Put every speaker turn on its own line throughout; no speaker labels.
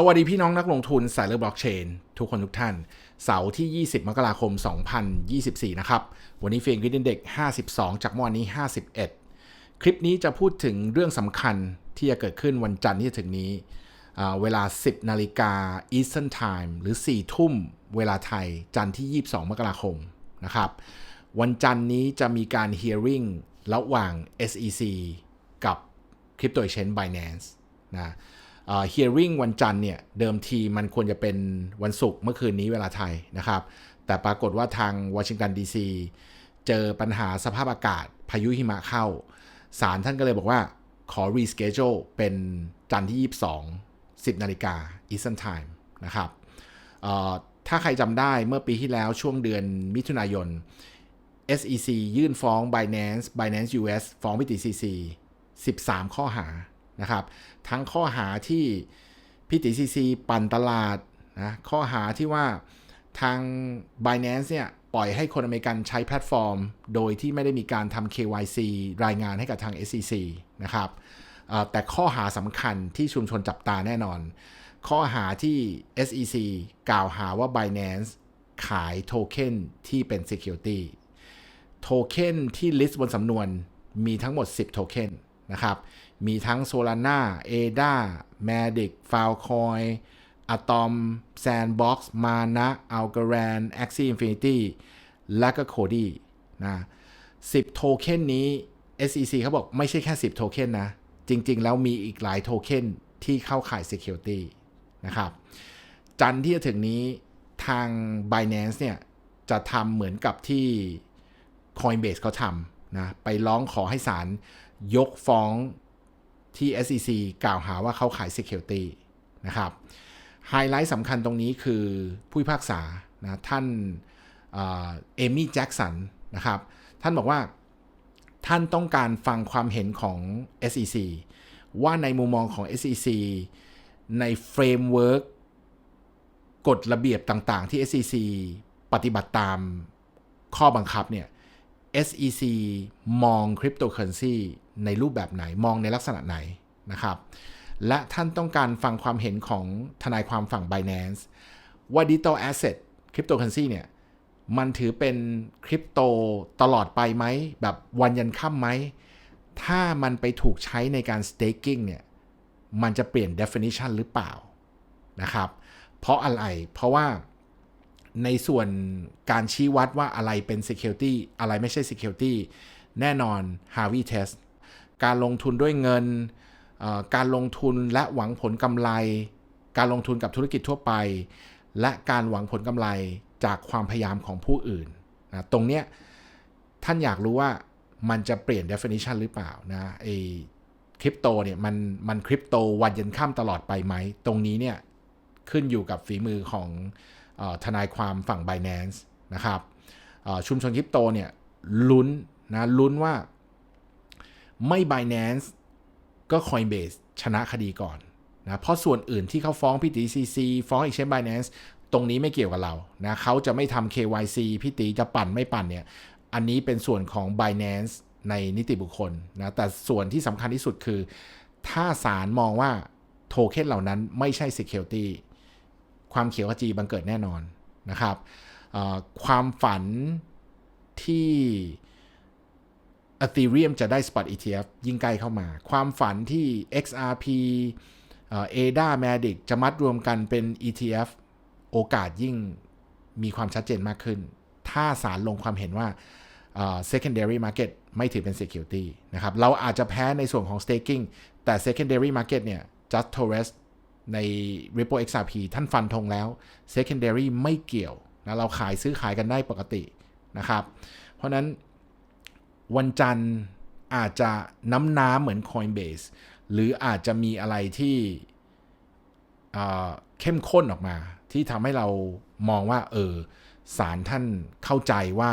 สวัสดีพี่น้องนักลงทุนสายเลือกบล็อกเชนทุกคนทุกท่าน เสาร์ที่ 20 มกราคม 2024 นะครับ วันนี้เฟรนกริดเด็ก 52 จากเมื่อวานนี้ 51 คลิปนี้จะพูดถึงเรื่องสำคัญที่จะเกิดขึ้นวันจันทร์ที่จะถึงนี้ เวลา 10 นาฬิกา Eastern Time หรือ 4 ทุ่มเวลาไทยจันทร์ที่ 22 มกราคมนะครับ วันจันทร์นี้จะมีการ hearing ระหว่าง SEC กับ Crypto Exchange Binance นะ เอ่อ hearing วันจันทร์เนี่ยเดิมทีมันควรจะเป็นวันศุกร์เมื่อคืนนี้เวลาไทยนะครับ แต่ปรากฏว่าทางวอชิงตันดีซีเจอปัญหาสภาพอากาศพายุหิมะเข้าศาลท่านก็เลยบอกว่าขอ reschedule เป็นจันทร์ที่ 22 10 นาฬิกา Eastern Time นะครับเอ่อถ้าใครจำได้เมื่อปีที่แล้วช่วงเดือนมิถุนายน SEC ยื่นฟ้อง Binance Binance US ฟ้องพิติ CC 13 ข้อหา นะครับ ทั้งข้อหาที่พิติ CC ปั่นตลาดนะข้อหาที่ว่าทาง Binance เนี่ยปล่อยให้คนอเมริกันใช้แพลตฟอร์ม โดยที่ไม่ได้มีการทำ KYC รายงานให้กับทาง SEC นะครับแต่ข้อหาสำคัญที่ชุมชนจับตาแน่นอน ข้อหาที่ SEC กล่าวหาว่า Binance ขายโทเค็นที่เป็น Security โทเค็นที่ list บนสำนวนมีทั้งหมด 10 โทเค็น นะครับ มีทั้ง Solana, ADA, Matic, Filecoin, Atom, Sandbox, Mana, Algorand, Axie Infinity และก็ Cody นะ10 โทเค็นนี้ SEC เขาบอกไม่ใช่แค่ 10 โทเค็นนะ จริง ๆ แล้วมีอีกหลายโทเค็นที่เข้าข่าย Security นะครับ จันที่จะถึงนี้ทาง Binance เนี่ย จะทำเหมือนกับที่ Coinbase เขาทำนะ ไปร้องขอให้ศาล ยกฟ้องที่ SEC กล่าวหาว่าเขาขาย Security นะครับ ไฮไลท์สำคัญตรงนี้คือผู้พิพากษานะท่านเอมี่แจ็กสันนะครับ ท่านบอกว่าท่านต้องการฟังความเห็นของ SEC ว่าในมุมมองของ SEC ในเฟรมเวิร์กกฎระเบียบต่างๆ ที่ SEC ปฏิบัติตามข้อบังคับเนี่ย SEC มองคริปโตเคอเรนซีในรูปแบบไหนมองในลักษณะไหนนะครับ และท่านต้องการฟังความเห็นของทนายความฝั่ง Binance ว่า Digital Asset Cryptocurrency เนี่ย มันถือเป็นคริปโตตลอดไปไหม แบบวันยันค่ำไหม ถ้ามันไปถูกใช้ในการ staking เนี่ย มันจะเปลี่ยน definition หรือเปล่านะครับ เพราะอะไรเพราะว่า ในส่วนการชี้วัดว่าอะไรเป็น security อะไรไม่ใช่ security แน่นอน Harvey Test การลงทุนด้วยเงิน การลงทุนและหวังผลกำไร การลงทุนกับธุรกิจทั่วไป และการหวังผลกำไรจากความพยายามของผู้อื่นนะตรงเนี้ยท่านอยากรู้ว่ามันจะเปลี่ยน definition หรือเปล่านะไอคริปโตเนี่ยมันมันคริปโตวันยันข้ามตลอดไปไหม ตรงนี้เนี่ยขึ้นอยู่กับฝีมือของ ทนายความฝั่ง Binance นะครับชุมชนคริปโตเนี่ยลุ้นนะลุ้นว่าไม่ Binance ก็ Coinbase ชนะคดีก่อนนะเพราะส่วนอื่นที่เขาฟ้องพี่ตี CC ฟ้อง Exchange Binance ตรงนี้ไม่เกี่ยวกับเรานะเขาจะไม่ทำ KYC พี่ตีจะปั่นไม่ปั่นเนี่ยอันนี้เป็นส่วนของ Binance ในนิติบุคคลนะแต่ส่วนที่สำคัญที่สุดคือ ถ้าศาลมองว่าโทเค็นเหล่านั้นไม่ใช่ Security ความเขียวขจีบังเกิดแน่นอนนะครับความฝันที่ Ethereum จะได้ Spot ETF ยิ่งใกล้เข้ามา ความฝันที่ XRP ADA Matic จะมัดรวมกันเป็น ETF โอกาสยิ่งมีความชัดเจนมากขึ้น ถ้าศาลลงความเห็นว่า secondary market ไม่ถือเป็น security นะครับ เราอาจจะแพ้ในส่วนของ staking แต่ secondary market เนี่ย just Torres ใน Ripple XRP ท่านฟันธงแล้ว secondary ไม่เกี่ยวนะเราขายซื้อขายกันได้ปกตินะครับ เพราะนั้นวันจันทร์อาจจะน้ำน้ำเหมือน Coinbase หรืออาจจะมีอะไรที่เข้มข้นออกมา ที่ทำให้เรามองว่าเออสารท่านเข้าใจว่า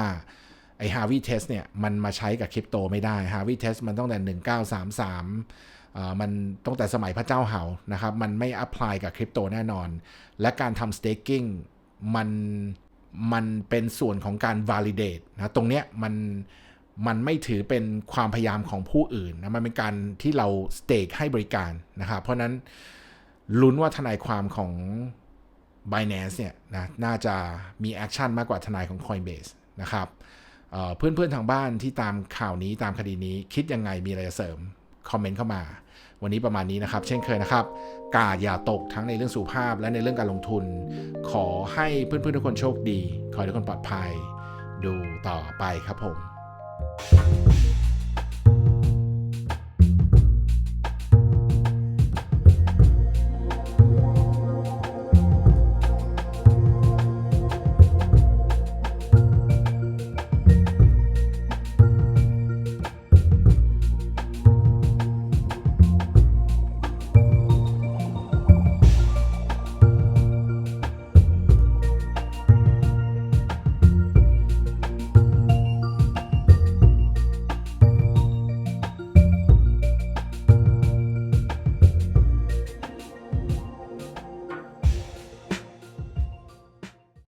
ไอ้ Harvey Test เนี่ย มันมาใช้กับคริปโตไม่ได้ Harvey Test มันต้องแต่ 1933 มันตั้งแต่สมัยพระเจ้าเหานะครับ มันไม่อัพพลายกับคริปโตแน่นอน และการทำ staking มันมันเป็นส่วนของการ validate นะตรงเนี้ยมันมันไม่ถือเป็นความพยายามของผู้อื่นนะมันเป็นการที่เราสเต็กให้บริการนะครับเพราะนั้นลุ้นว่าทนายความของ Binance เนี่ยนะน่าจะมีแอคชั่นมากกว่าทนายของ Coinbase นะครับเอ่อเพื่อนๆทางบ้านที่ตามข่าวนี้ตามคดีนี้คิดยังไงมีอะไรจะเสริม อมเมนต์เข้ามา วันนี้ประมาณนี้นะครับ เช่นเคยนะครับ กาดอย่าตกทั้งในเรื่องสุขภาพและในเรื่องการลงทุน ขอให้เพื่อนๆทุกคนโชคดี ขอให้ทุกคนปลอดภัย ดูต่อไปครับผม